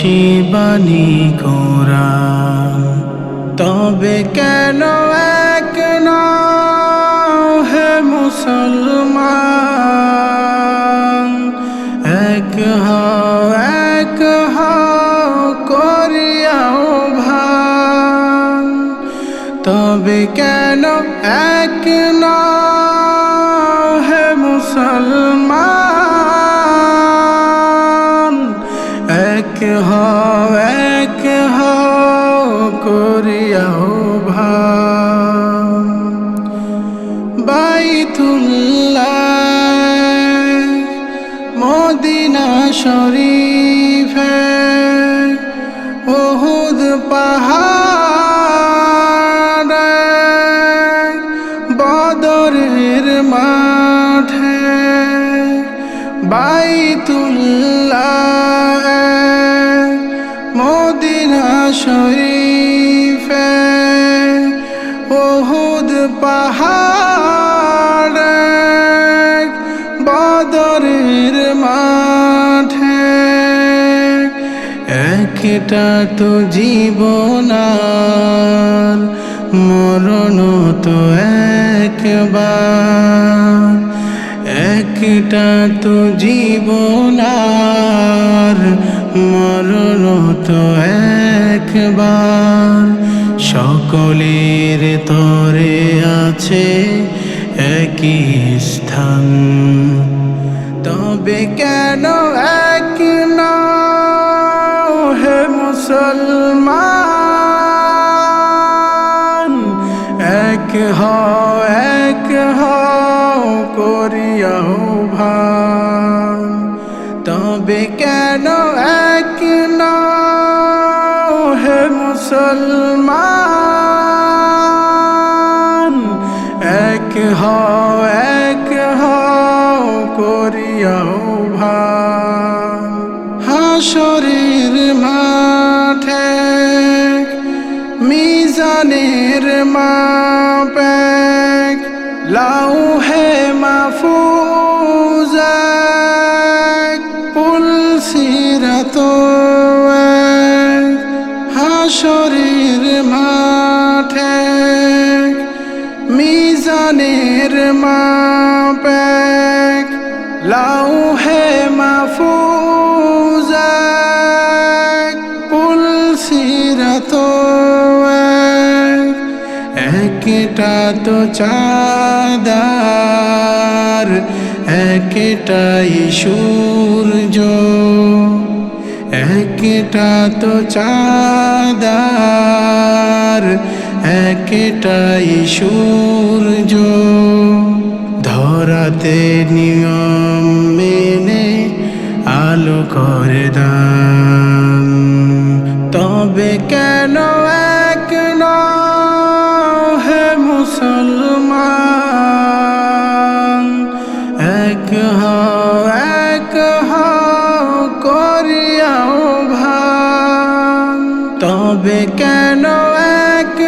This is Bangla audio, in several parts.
ওই শিবানী কোরআন তবে কেন এক হে মুসলমান? এক হও এক হও করিয়াও ভান। তবে কেন এক হে মুসলমান? ভান বাইতুল্লাহ মদিনা শরীফে ওহুদ পাহাড়ে বদরের মাঠে বাইতুল্লাহ মদিনা শরীফে একটা তো জীবনার মরণ তো একবার। একটা তো জীবনার মরণ তো একবার। সকলের তরে আছে একই স্থান। তবে কেন এক নাও এক হও এক হও, করিয়াও ভান। তবে কেন এক নাও হে মুসলমান? এক হও এক হও, করিয়াও ভান। হাসরের মাঠে, মিজানের মাপে লাউ হে মাফুজ পুল সিরাত হাসরের মাঠে মিজানের মাপে লাউ হে মাফুজ পুল সিরাত একটা তো চাঁদার, একটাই সূর্য। একটা তো চাঁদার, একটাই সূর্য। ধরাতে নিয়ম মেনে আলো করে দান তবে কেন তবে কেন এক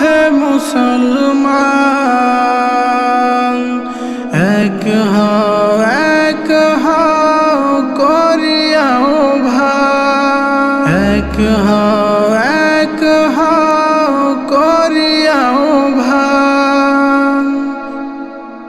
হে মুসলমান? এক হও এক হও, করিয়াও ভা এক হও এক হও